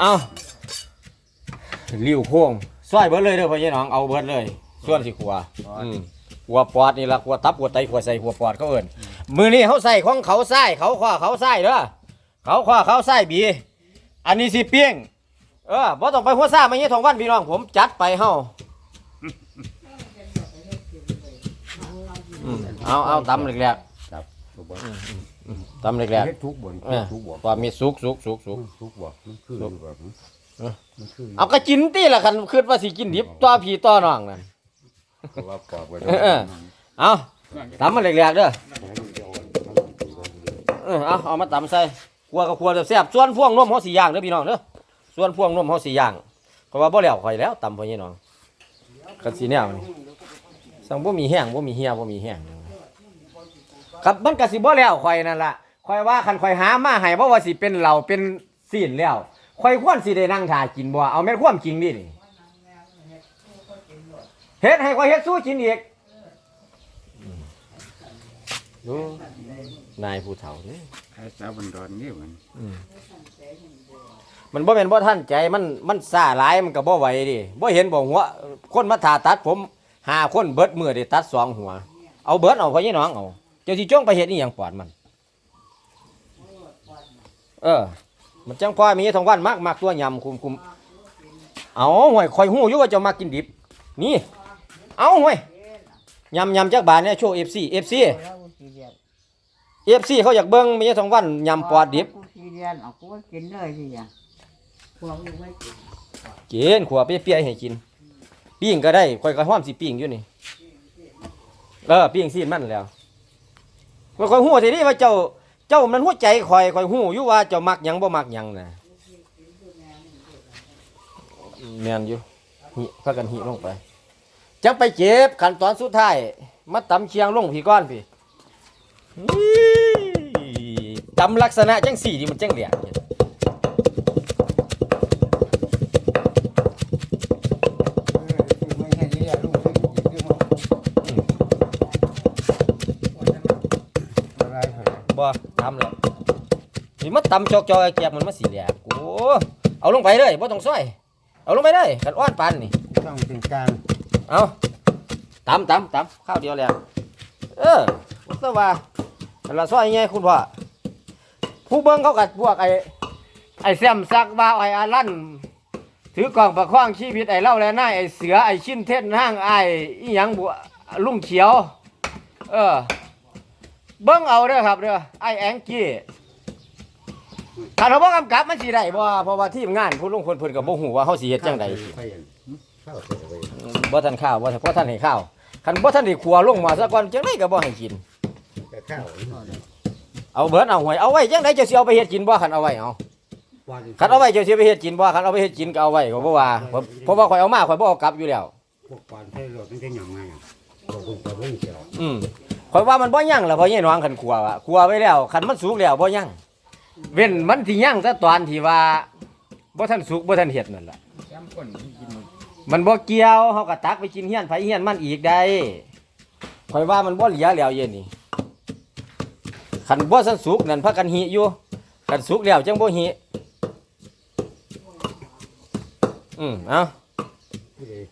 เอาลิ้วโค้งซอยเบิดเลยเด้อพ่อใหญ่น้องเอาเบิดเลยส่วนสิขัวอืมขัวปอดนี่ละขัวตับขัวไตขัวใส่ขัวปอดเขาเอิ้นมือนี่เขาใส่ของเขาใส่เขาขวาเขาใส่เด้อเขาขวาเขาใส่บี อันนี้สิเปี้ยงเออบ่ต้องไปหัวซ่ามาเงี้ยทองวันพี่น้องผมจัดไปเฮาอืมเอาเอาตำแรกครับถูกบ่ๆ ตำแรกเฮ็ดทุกบ่นๆเออทุกบ่ความมีสุกสุกสุกสุก ทุกบ่มันคืออยู่แบบนี้เออ มันคืออยู่เอาก็กินตีละคันคิดว่าสิกินดิบตัวพี่ตัวน้องนั่นเพราะว่าปอกไว้เออ เอาตำมันแรกๆเด้อเออเอาเอามาตำใส่ครัวกับครัวแซ่บๆส่วนพวงนมเฮาสิย่างเด้อพี่น้องเด้อส่วนพวงนมเฮาสิย่างเพราะว่าบ่แล้วข่อยแล้วตำพ่อใหญ่น้องกันสิแนวนี่สั่งบ่มีแห้งบ่มีเหี่ยบ่มีแห้ง ครับมันก็สิบ่แล้วข่อยนั่นล่ะข่อยว่าคันข่อยหามาให้บ่ว่าสิเป็นเหล้าเป็นซีนแล้วข่อยควรสิได้นั่งท่ากินบ่เอาแม่นความจริงดินี่เฮ็ดให้ข่อยเฮ็ดสู้กินอีกดูนายผู้เฒ่านี่ไอ้สาวบันดอนนี่มันมันบ่เป็นบ่ท่านใจมันมันซ่าหลายมันก็บ่ไหวดิบ่เห็นบ่หัวคนมาถ่าตัดผมหาคนเบิดมือได้ตัดสองหัว เอาเบิดเอาพ่อยี่น้องเอาเจ้าสิจ้องไปเฮ็ดอีหยังปอดมัน เออ มันจังพ่อมีทองวันมากมากตัวยำคุมคุมเอาห่วยข่อยฮู้อยู่ว่าจ้ามากินดิบ นี่ เอาห่วยยำยำจักบาทเนี่ยโชว์ FC FC FC เอฟซีเขาอยากเบิ่งมีทองวันยำปอดดิบเกินเลยสิอะพวกลูกไม่กินกินขัวเปี้ยๆให้กินปิ้งก็ได้คอยก็ห้อมสิปิ้งอยู่นี่ เออปิ้งซีนมันแล้ว มันคอยหู้ทีนี้ว่าเจ้าเจ้ามันหัวใจคอยคอยหู้อยู่ว่าเจ้ามักหยังบ่มักหยังน่ะแมนอยู่หิพากันหิลงไปจังไปเจ็บขั้นตอนสุดท้ายมาตำเชียงลงพี่ก้อนพี่อี้ตำลักษณะจังสี่ที่มันจังเหลี่ยม ตำจอกจอกๆแกบมันมาสีแหลกโอ้เอาลงไปเลยบ่ต้องซอยเอาลงไปเลยกันอ้อนปานนี่ต้องเป็นการเอาตำตำตำข้าวเดียวแล้วเออว่าแต่ว่าแต่ละซอยไงคุณพ่อผู้เบิ่งเขากัดพวกไอ้ไอ้แซมซักว่าไอ้อาลั่นถือกล่องประคองชีวิตไอ้เล่าแล้วนายไอ้เสือไอ้ชิ้นเทศห้างไอ้อีหยังบัวลุงเขียว เออ เบิ่งเอาเด้อครับเด้อไอ้แองกี้ ถ้าเราบ่กำกับมันสิได้บ่เพราะว่าทีมงานผู้ลงคนเพิ่นก็บ่ฮู้ว่าเฮาสิเฮ็ดจังไดข้าวใส่ไปบ่ทันข้าวบ่ทันบ่ทันให้ข้าวคันบ่ทันได้ขัวลงมาซะก่อนจังไดก็บ่ให้กิน แต่ข้าวเอาเบิดเอาหวยเอาไว้จังไดเจ้าสิเอาไปเฮ็ดกินบ่คันเอาไว้เอาคันเอาไว้เจ้าสิไปเฮ็ดกินบ่คันเอาไปเฮ็ดกินก็เอาไว้ก็บ่ว่าเพราะเพราะว่าข่อยเอามาข่อยบ่เอากลับอยู่แล้วพวกปานใช้รถมันจะหยังไงเราคงจะเรื่องเกี่ยวอืมข่อยว่ามันบ่ยั่งแล้วเพราะยี่น้องคันขัวว่าขัวไว้แล้วคันมันสุกแล้วบ่ยั่ง เว้นมันสิยั่งแต่ตอนที่ว่าบ่ทันสุกบ่ทันเฮ็ดนั่นล่ะย้ำก้นกินมันบ่เกี่ยวเฮาก็ตักไปกินเฮียนไผเฮียนมันอีกได้ข่อยว่ามันบ่เหลือแล้วเย็นนี่คันบ่สันสุกนั่นพากันหิอยู่คันสุกแล้วจังบ่หิอืมเอา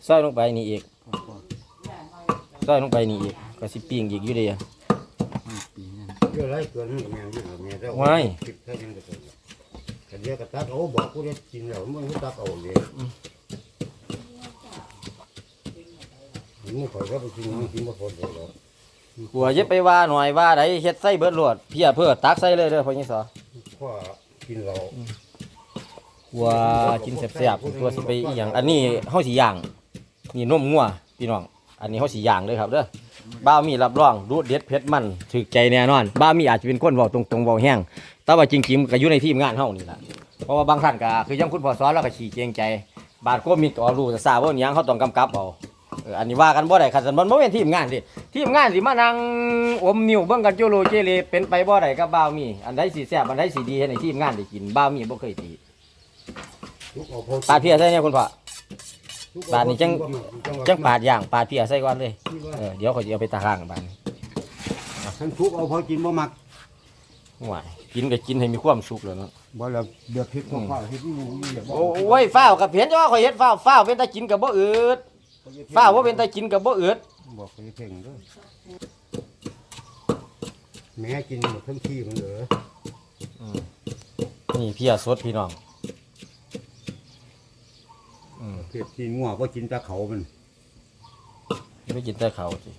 ซอยลงไปนี่อีกซอยลงไปนี่อีกก็สิปิ้งอีกอยู่เด้เยอะไรเกินแม่ยุ่งแม่ได้ว้ายคิดแค่ยังจะเกิดกันเดียวกับตักเอาบอกกูได้กินแล้วมันก็ตักเอาเลยมึงคอยก็ไปกินมึงกินมาพอเลยหรอหัวอย่าไปว่าหน่อยว่าไดเฮ็ดใส่เบิดโลดเพียเพื่อตักใส่เลยเด้อพ่อนี่สอพ่อกินเราหัวกินแซ่บๆตัวสิไปอีหยังอันนี้เฮาสิย่าง นี่นมงัวพี่น้อง อันนี้เฮาสิย่างเด้อครับเด้อบ้าวมีรับรองดูดเด็ดเผ็ดมันถึกใจแน่นอน บ้าวมีอาจจะเป็นคนเว้าตรงๆเว้าแห้งแต่ว่าจริงๆก็อยู่ในทีมงานเฮานี่ล่ะเพราะว่าบางท่านก็คือยังคุณพ่อสอนแล้วก็ขี้เกรงใจ บาดก็มีตัวรู้แต่ทราบว่าอิหยังเขาต้องกำกับเอาเอออันนี้ว่ากันบ่ได้คันมันบ่เป็นทีมงานดิทีมงานสิมานั่งอมนิ้วเบิ่งกันโจโลเจเลเป็นไปบ่ได้กับบ้าวมี อันใดสิแซ่บอันใดสิดีให้ในทีมงานได้กินบ้าวมีบ่เคยตีทุกเอาพอปาดเพียใส่เนี่ยคุณพ่อ จังปาดย่างปาดเพียใส่ก่อนเลยเออเดี๋ยวเขาจะเอาไปตาข้างบานนี้ทั้งทุกเอาพอกินบ่มักห่วยกินก็กินให้มีความสุขแล้วเนาะบ่แล้วเดือดพริกของข้าวเฮ็ดนี่นี่อย่าบอกโอ้ยฟ้าวกับเพียนจ้าข่อยเฮ็ดฟ้าวฟ้าวเป็นตากินกับบ่อืดฟ้าวว่าเป็นตากินกับบ่อืดบอกไปเพ่งเด้อแม่กินหมดทั้งที่มันเหลือนี่เพียสดพี่น้อง อืมเผ็ดกินงัวบ่กินแตะเขามันไม่กินแต่เขาวสิ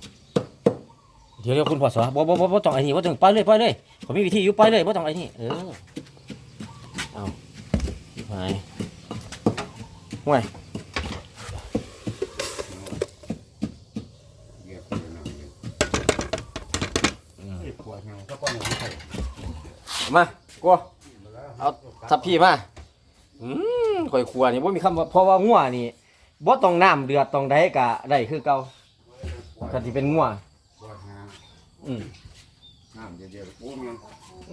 เดี๋ยวเดี๋ยวคุณพ่อสอนบ่บ่บ่บ่ต้องไอ้นี่บ่ต้องไปเลยไปเลยผมมีวิธีอยู่ไปเลยบ่ต้องไอ้นี่เออเอาชิบหายห่วยเรียกคนนั้นเลยเฮ็ดปวดแนวตะก้อนของไทยมากัวเอาทับพี่มาอืม ข่อยครัวนี่บ่มีคำว่าเพราะว่างัวนี่บ่ต้องน้ำเดือดต้องใดก็ได้คือเก่าก็สิเป็นงัวปวดหาอืมน้ำเดียวๆโอ้แม่น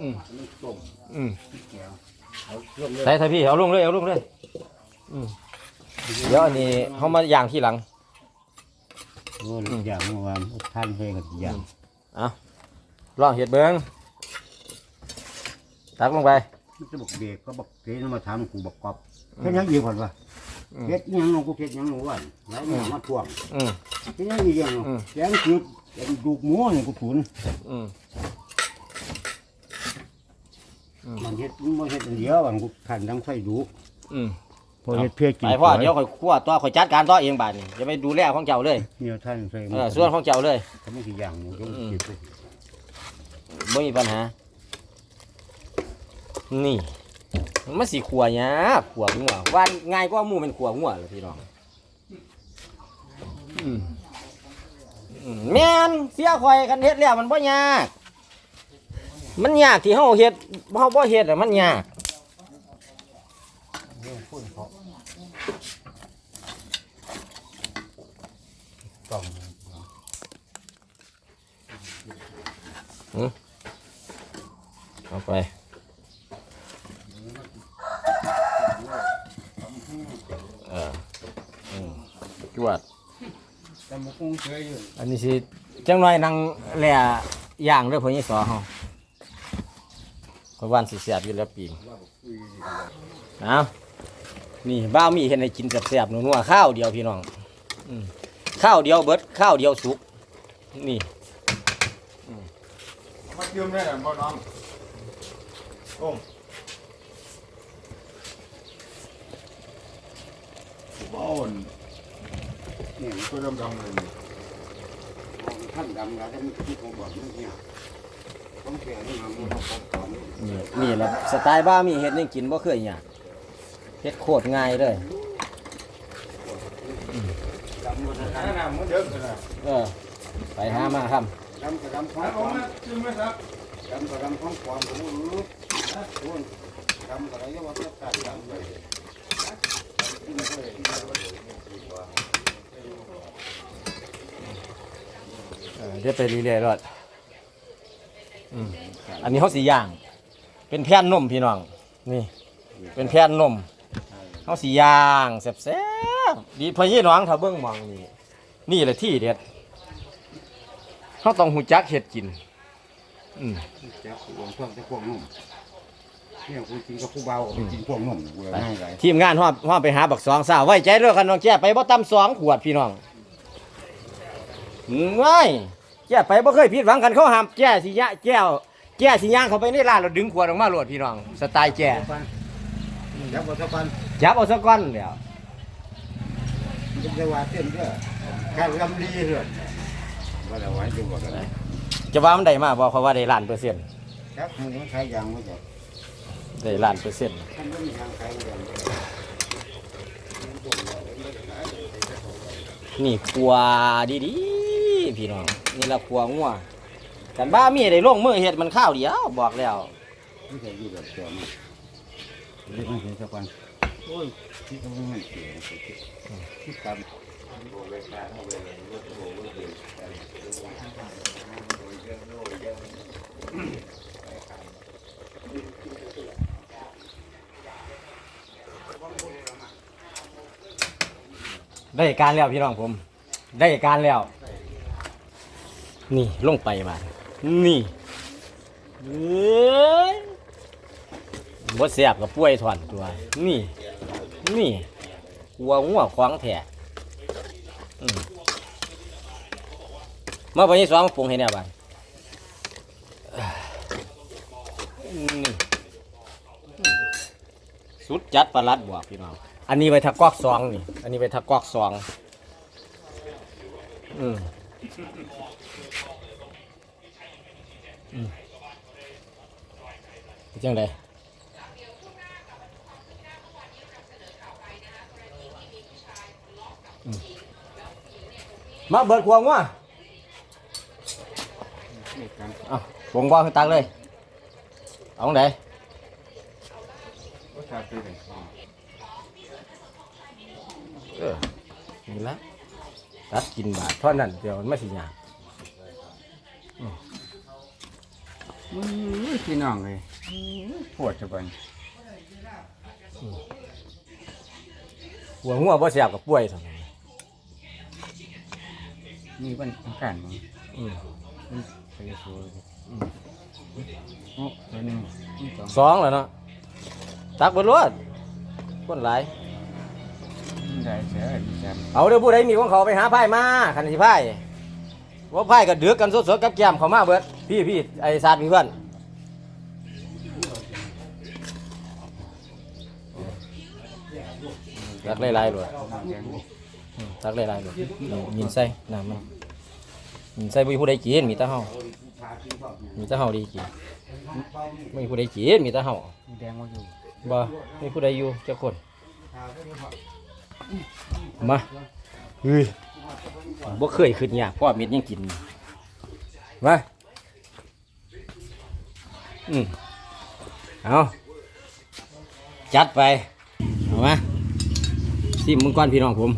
อืมมันต้มอืมแกงเอาเครื่องเลยใส่ทับพี่เอาลงเลยเอาลงเลยอืมเดี๋ยวอันนี้เฮามาย่างทีหลังโอ้ยอย่างเมื่อวานทานเพลงกับอย่างลองเห็ดเบิ้งตักลงไป มันจะบอกเด็กก็บอกเจ๊มาถามกูบอกกอบ เฮ็ดหยังอีกคนวะอืมเฮ็ดหยังน้องกูเฮ็ดหยังน้องวันหลายอย่างมาทวงอืม เฮ็ดหยังอีกอย่างอืม แกงจืดแกงดูกหมูนี่กูถุนอืม มันเฮ็ดมันบ่เฮ็ดอันเดียวอันกูขันดังไฟดูอืมพอเฮ็ดเพื่อกินไปพ่อเดี๋ยวข่อยคั่วตัวข่อยจัดการตัวเองบาดนี้อย่าไปดูแลของเจ้าเลยเนี่ยท่านใส่เออส่วนของเจ้าเลยทำให้กี่อย่างนี่ก็อืมเก็บไปไม่มีปัญหา นี่ มันมาสีขัวเนี้ยขัวงัวว่าง่ายกว่าหมูเป็นขัวงัวเลยพี่น้องอืมอืมแม่นเสียข่อยกันเฮ็ดแล้วมันบ่ยาก มันยากที่เฮาเฮ็ดเฮาบ่เฮ็ดอะมันยากเรื่องพุ่นเขาต้องเอาไปเอออืม จวดแต่บ่คงเคยอยู่อันนี้สิจังหน่อยนั่งแหล่ย่างเด้อพ่อยี่สอเฮาเพราะวันสิเสียบอยู่แล้วปีงเอานี่บ้าวมีเห็นให้กินแซ่บๆนัวๆข้าวเดียวพี่น้องอืมข้าวเดียวเบิดข้าวเดียวสุก นี่ มายืมได้หรือบ่น้องโอ้บ้าน นี่ตัวดำๆเลยนี่ท่านดำแล้วท่านที่ผมบอกเมื่อกี้ต้องแก่นี่มามือเขาตอนนี้นี่นี่แหละสไตล์บ้าวมีเฮ็ดให้กินบ่เคยยากเฮ็ดโคตรง่ายเลยดำมันอันนั้นน่ะมันเยอะขนาดเออ ไปหามาครับดำกับดำท้อนั้งนปผลอมมยืมไหมครับดำกับดำท้องปลอมผมรู้รู้ดำกับอะไรก็ว่าจะตัดดำเลยเออเดี๋ยวไปเรื่อยๆรอดอืมอันนี้เขาสีย่าง เป็นแผ่นนมพี่น้อง นี่ เป็นแผ่นนมเขาสีย่างแซ่บๆดีพอยี่น้องถ้าเบิ้งหมองนี่นี่แหละที่เด็ดเขาต้องหูจักเห็ดกิน อืมจะพวงพวงจะพวงนุ่มเนี่ยกูกินกับผู้เบากินพวงนุ่มกูเลยง่ายเลยทีมงานห้อมห้อมไปหาบักสองสาวไว้ใจเรื่องกันน้องแจ้ไปบ่ต่ำสองขวดพี่น้องไม่ แจ้ไปบ่เคยผิดหวังกันเขาห้ามแจ้สิยะแก้วแจ้สิย่างเข้าไปในร้านเราดึงขวดออกมาโหลดพี่น้องสไตล์แจ้ยับวัฒนจับเอาสักก้อนเดียวมันจะว่าเต้นเด้อการลำดีเลยว่าเราไว้ดูว่ากันเลยจะว่ามันได้มาบ่เขาว่าได้ล้านเปอร์เซ็นต์ครับมึงต้องใช้ยางไม่ใช่ได้ล้านเปอร์เซ็นต์ท่านไม่มีทางใช้เลยนี่ครัวดีๆ พี่น้องนี่ละครัวงัวกันบ้ามีได้ลงมือเฮ็ดมันข้าวเดียวบอกแล้วไม่ใช่อยู่แบบเดิมเรียกมันเห็นสักวันโอ้ยที่ตรงนี้มันเสียที่ตามได้การแล้วพี่น้องผม ได้การแล้ว นี่ลงไปมานี่เอ้ยบ่แซ่บกับป่วยถอนตัว นี่ นี่หัวงัวขวางแท้มาไปนี่สองปรุงให้แน่บ้านนี่สุดจัดประหลัดบวกพี่น้อง อันนี้ไปทักกอกซองนี่ อันนี้ไปทักกอกซอง อืมอืม จังไดมาเบิดขวงวะนี่กันเอาวงบ่อขึ้นตักเลย เอาไหนเออนี่ละ ตัดกินบาทเท่านั้นเดี๋ยวมันไม่สิยากมึงพี่น้องเลยปวดจะบันหัวงัวบ่แซ่บกับป่วยเท่านั้นมีบันการมึงอืมไปสู้โอ้ตัวหนึ่งสองสองแล้วเนาะตักเบิดรวดคนหลาย ได้เสียดีจังเอาเดี๋ยวผู้ใดมีของเขาไปหาไพ่มาคันสิไพ่ว่าไพ่ก็เดือกกันสดๆกับแก้มเขามาเบิดพี่พี่ไอ้ศาสตร์พี่เพื่อนตักหลายๆเลยอืมตักหลายๆเลยยินใส่น้ำมันยินใส่บ่มีผู้ใดกินมีต่เฮามีต่เฮาดีกินไม่มีผู้ใดกินมีต่เฮามีแดงมาอยู่บ่มีผู้ใดอยู่เจักคน มาเฮ้ยบ่เคยขึ้นยากพ่อเม็ดยังกินมาอืมเอาจัดไป เอามาซิมมึงก่อนพี่น้องผม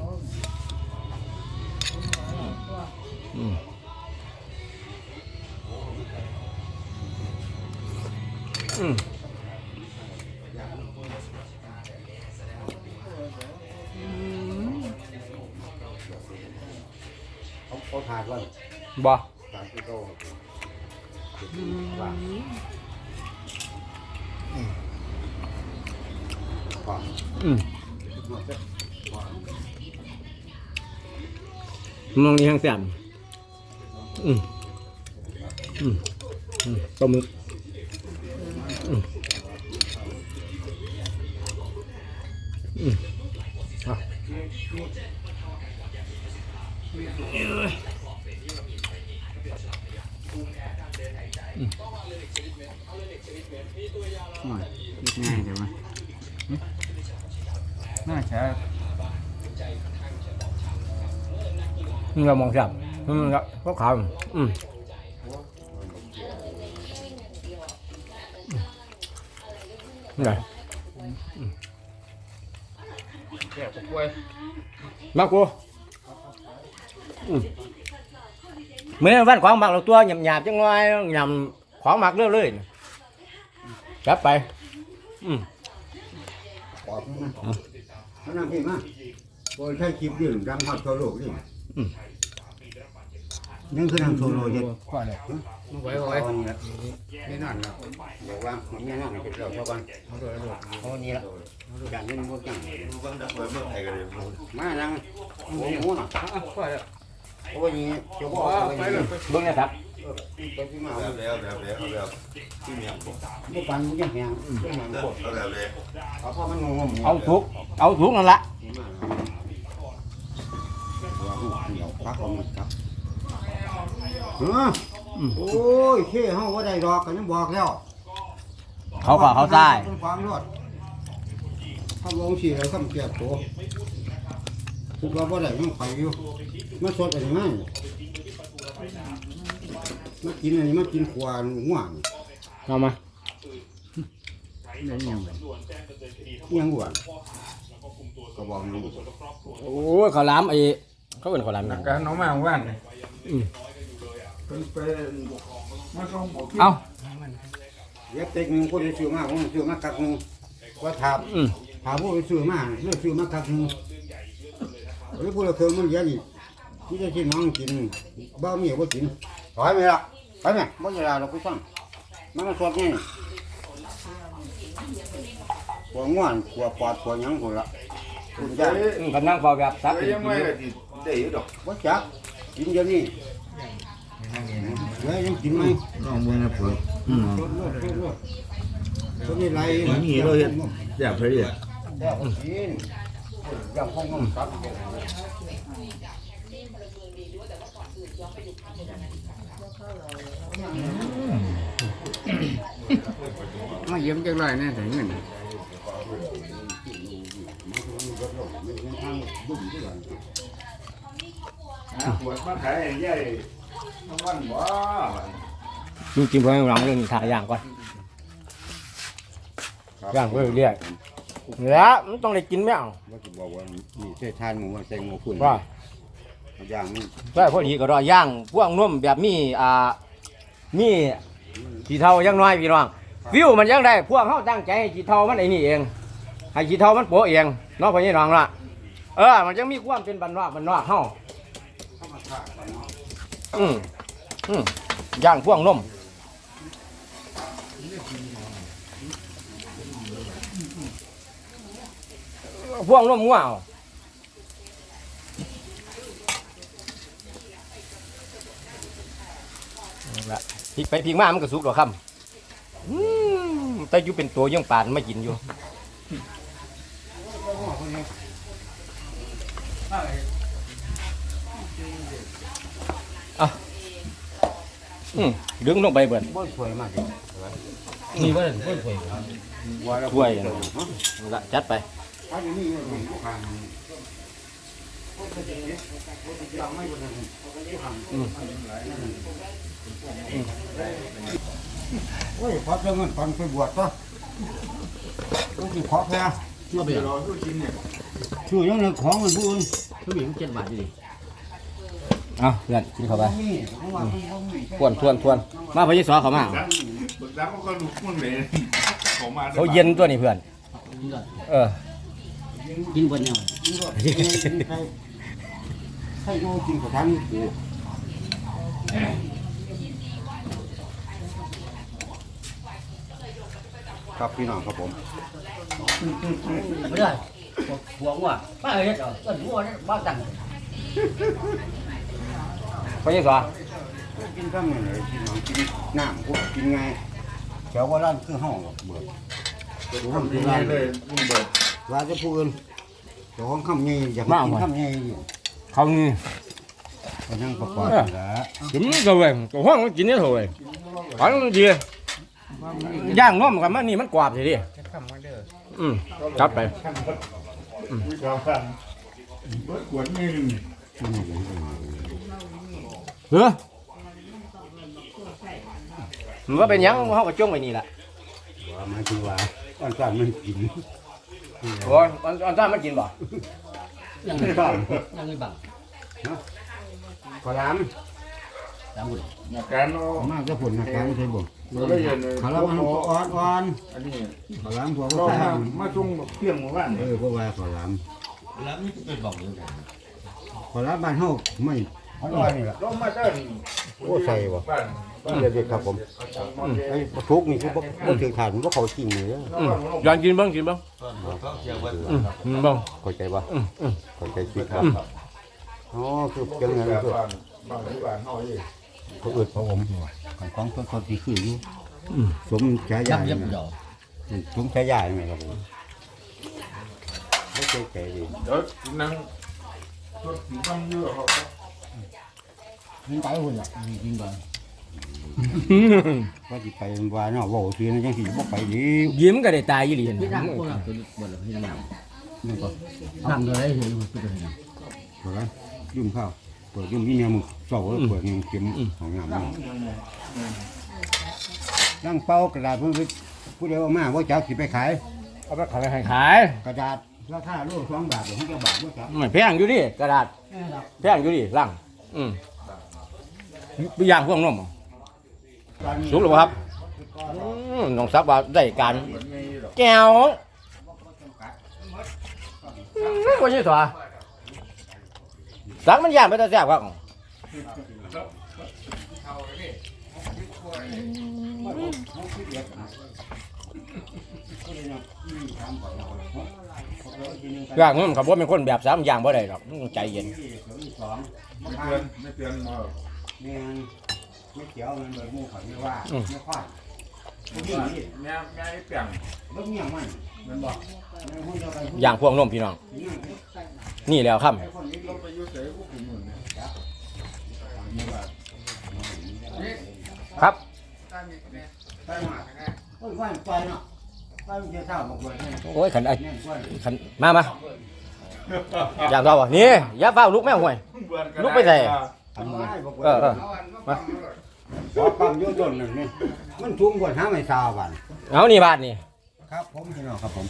อืม อืมเขาเขาถาดว่าบ่ถาดที่โตว่าอืมมองนี่ทางแสนอืมอืมอืมปลาหมึก หน่อยง่ายเดี๋ยวมาน่าจะนี่เรามองจับอืมครับพวกเขาอืมนี่แก่ป่วยมากูเมื่อวันของหมักเราตัวหยาบๆจังเลยหยำของหมักเรื่อยๆ จับไป อืมปอดนะเขานั่งพี่มาโอ้ยใช้คลิปเรื่องดังฮอตทั่วโลกนี่ยังคือนั่งโซโล่เย็นกว่าเลยไว้ไว้ไม่นอนแล้วบอกว่ามันไม่นอนเป็นเราเท่ากันเอานี่ละอย่างนี้มันหมดยังมานั่งโอ้โหน่ะโอ้ยนี่เจ้าพ่อไปเลยเบิ้งนะครับ ไปที่มาแบบแล้วแบบแล้วแบบที่เมียผมไม่ปันมันยังแหงยังแหงปวดเอาแบบเลยเอาพ่อมันงงงเอาทุกเอาทุกนั่นละพักของมันครับเออโอ้ยเชี่ยเฮาว่าได้ดอกกันยังบอกแล้ว เขาขวาเขาใต้เป็นความรอดถ้าลงสี่แล้วทำเกียบตัวคิดว่าบ่ได้ยังไปอยู่มาสดอะไรมั่ง มากินอันนี้มากินขวานหัวนี่เอามายังยังหัวก็บอกอยู่โอ้ยเขาล้ำไอ้เขาเป็นเขาล้ำหยังการน้องมาของบ้านนี่อืมเป็นเป็นมาส่งบอกเอาเย็บเต็กหนึ่งคนซื้อมาผมซื้อมากักหนึ่งว่าถามอืมถามผู้ซื้อมาเลือกซื้อมากักหนึ่งหรือผู้ละเครื่องมันเยอะนี่ที่จะกินน้องกินบ้ามีบ่กินถอยไปละไปไหมบ่จะลาเราไปสั่งมันก็สด ไงหัวง่วนหัวปอดหัวหยังคนละคุณย่าอืมกำลังพอแบบซักเอ้ยยังไม่ได้ได้อยู่ดอกว่าจักกินเดี๋ยวนี้เฮ้ยยังกินไหมน้องมึงนะผมอืมรถรถรถรถตัวนี้ไรนี่เราเห็นอยากไปเรียนแซ่บกินยังห้องห้องครับ มาเยี่ยมจังไรเนี่ยถึงเงินปวดมาขายใหญ่น้ำมันบ่ดูกินเพื่อนหลังเรื่องถ่ายอย่างก่อนย่างเพื่อเรียกเนื้อมันต้องได้กินไหมอะว่าจะบอกว่านี่ใช่ทานหมูว่าใส่หมูคุณว่าอย่างนี้ใช่พอดีก็รอย่างพวกนุ่มแบบมีอ่า มีขี้เท่ายังน้อยพี่น้องวิวมันยังได้พวกเขาตั้งใจให้ขี้เท่ามันไอ้นี่เองให้ขี้เท่ามันโปะเองเนาะพี่น้องล่ะเออ มันยังมีความเป็นบ้านนอกบ้านนอกเฮาอืมอืมย่างพวกนุ่มพวกนุ่มงัวเอาละ พลิกไปพลิกมามันก็สุกหรอกครับอืมแต่อยู่เป็นตัวยังปานไม่กินอยู่อะอืมดึงลงไปเบิ่นบ่สวยมากเลยนี่ว่าเบิ่นถ้วยว่าแล้วถ้วยนะละจัดไปอันนี้นี่ลูกค้า โอ้ยพอเจ้าเงินตอนไปบวชก็ต้องสิขอแพ้มาเบิ่นรอทุกชิ้นเนี่ยชื่อยังไงของมันผู้อื่นทุเรียนเจ็ดบาทดิเอาเพื่อนกินเข้าไปนี่เพราะว่ามันบ่มีทวนทวนทวนมาพอยี่สอเขามาดังบึกดังเขาก็ลุกมันเลยเขามาเขาเย็นตัวนี้เพื่อน เออ กินบนเนี่ยใครใครโง่จริงกว่าทั้งกู ครับพี่น้องครับผมไม่ได้หัวหัวป้าเฮ็ดเหรอต้นหัวนี่บ้าตังพอยี่สอกินข้าวเหนียวเลยพี่น้องกินน้ำกูกินไงแถวว่าร้านคือห้องหรอกเบื่อดูห้องดีที่ร้านเลยลุงเบิดร้านจะพูดอื่นเจ้าของคำนี้อยากมากินคำนี้อยู่เขานี่ก็นั่งประกอบอยู่แล้วกินก็เว้ยตัวห้องมันกินนี่เถอะเว้ยฝันดี ย่างน้มกันมันนี่มันกรอบสิดิอืมจัดไปวิชาการเบิดขวดนี่หนึ่งเฮ้อมันว่าเป็นหยังเขาก็จ้องไว้นี่แหละว่าหมายถึงว่าอันนั้นมันกินโอ้ยอันอันนั้นมันกินบ่ยังไม่ต้องยังไม่บังขอรามตามบุญอาการเนาะมากจะผลนะการใช่บ่ เราได้เห็นเลยขอรามมันอ่อนอ่อนอันนี้ขอรามพวกเราก็มาตามมาจุ่มเพียงหมู่บ้านเออพวกว่าขอรามแล้วนี่เป็นบอกอยู่ขอรามบ้านเฮาไม่อ่อนนี่ล่ะเรามาเดินโอ้ใส่บ่บ้านเด็ดๆครับผมไอ้ทุกนี่คือบ่บ่ถือฐานบ่เขาจริงเลยอืมอยากกินบ้างกินบ้างบ้างเข้าใจบ่เข้าใจคิดครับอ๋อคือจังไงคือบ้านบ้านที่บ้านเฮาเอง เขาเอิดพระอมของคนคนที่คืออยู่อืมสมฉายายับยับเดียวสมฉายาไหมครับผมไม่เคยใจดีเดี๋ยวนั่งรถถึงต้องเยอะเขากินไปหุ่นอะจริงๆบ่ว่าสิไปว่าเนาะเว้าซื่อนะจังสิบ่ไปดียิ้มก็ได้ตายยี่หลีเห็นไหมนี่ก็ทำตัวได้เห็น้ำเลยเห็นมันเป็นยังเปิดยุ่มข้าว เปิดยุ่มยี่แนวมึงเศร้าเปิดยังเข็มของน้ำนี่ดังเป่ากระดาษเพิ่นผู้เดียวเอามาว่าจักสิไปขาย เอาไปขายขาย กระดาษราคาโลสองบาทหรือห้าบาทว่าจักไม่แพงอยู่ดิกระดาษแพงอยู่ดิล่างอืมไปย่างพวกนมสุกหรือเปล่าครับอืมน้องซับว่าได้การแก้วอืมว่ายี่ตัว สักมันย่างไปแต่แซ่บครับย่างมันกับว่าเป็นคนแบบสามอย่างบ่ได้หรอกมันต้องใจเย็นสองไม่เตือนไม่เตือนมาแม่นไม่เกี่ยวมันเบิดหมู่เขาไม่ว่าไม่ค่อย นี่นี่แม่แม่เปลี่ยนรถเมียมันมันบอกมันหุ้นเดียวกันอย่างพวงนมพี่น้อง นี่แล้วครับเราไปยุ่งเสยพวกผมเหมือนเนี่ยครับไปมาโอ้ยว่าไปเนาะไปมันจะเศร้าบอกเลยแน่โอ้ยขันไอ้แน่กว่าขันมามาอย่างเราอะนี่อย่าเฝ้าลุกแม่ห่วยลุกไปไหนทำไมบอกเออเออมา พอปั๊มโยนต้นหนึ่งนี่มันทุ่งกว่าห้าไม่ซาวบันเอานี่บาทนี่ครับผมพี่น้องครับผม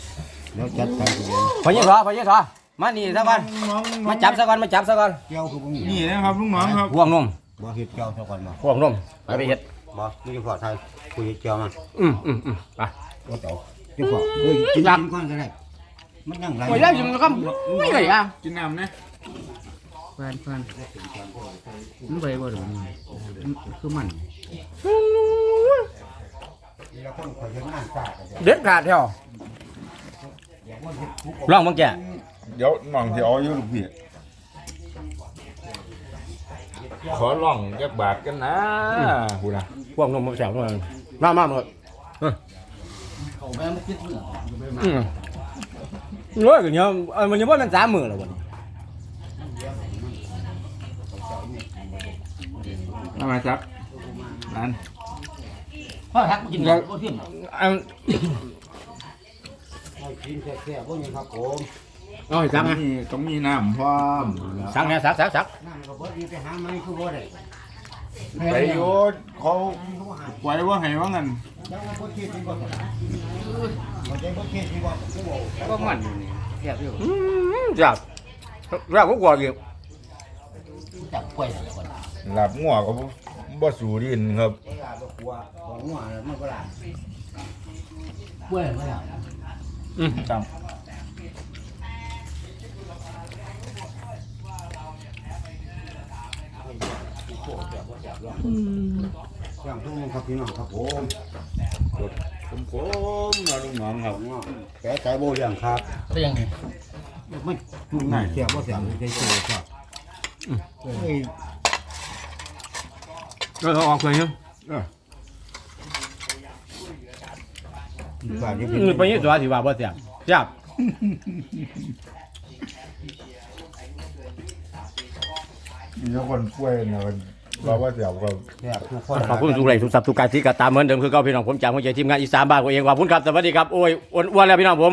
เดี๋ยวจัดไปทีเดียวพอยิ่งทอพอยิ่งทอมานี่ซะก่อนน้องมาจับซะก่อนมาจับซะก่อนเกี่ยวคือผมนี่นะครับลุงน้องครับพวงนมบ่เห็ดเกี่ยวซะก่อนบ่พวงนมไปไปเฮ็ดบ่นี่จะพอไทยคุยเกี่ยวมันอืมอืมอืมไปก็เต่าจะพอเฮ้ยกินกินก่อนก็ได้มันยังไรโอ้ยแล้วจิมันก็ไม่เลยอะกินน้ำนะ เพื่อนเพื่อนมันไปบ่หรอคือมันนี่เราคนคอยเห็นงานซาดเด็ดขาดเท่าลองบังแกเดี๋ยวน้องที่เอาอยู่ลูกพี่ขอลองจักบาทกันนะหูนะพวงนมมาแซวหน่อยมามาหมดเขาแม่ไม่คิดเหรออืมโอ้ยก็เนี่ยเอ้ยมันยังว่ามันสามมือแล้ววันนี้ ทำไมครับนั่นพ่อทักมากินกันบ่เทียมอันกินแซ่บๆพวกนี้ครับผมเอาให้สั่งนะนี่ต้องมีน้ำพร้อมสั่งนะสั่งสั่งสั่งนั่นก็บ่ดีไปหาไม้คือบ่ได้ไปโยนเขาไว้ว่าให้ว่างันยังบ่คิดที่บ่ได้บ่ได้บ่คิดที่บ่คือบ่ก็มันอยู่นี่แซ่บอยู่อืมจับจับก็กลัวอยู่ จับกล้วยแต่ก่อนหลับงัวก็บ่บ่สูดินครับเวลาบ่กลัวบ่งัวแล้วมันก็ล่ะกล้วยไม่ได้อืมจับอย่างทุกคนครับพี่น้องครับผมผมผมนะลุงน้องครับงัวแกใจบ่เรื่องครับก็ยังไงมันจุ่มเสียบ่เสียบ่ได้ซื้อครับเอ้ย ก็เขาออกเลยเนาะฝากที่อืมไปยี่ตัวสิว่าบ่เสียบจับมีคนช่วยนะเราว่าเสียบครับแซ่บทุกคนขอบคุณทุกไลค์ทุกสับทุกการที่กระตามเหมือนเดิมคือเก่าพี่น้องผมจากหัวใจทีมงานอีสานบ้านผมเองขอบคุณครับสวัสดีครับโอ้ยอ้วนๆแล้วพี่น้องผม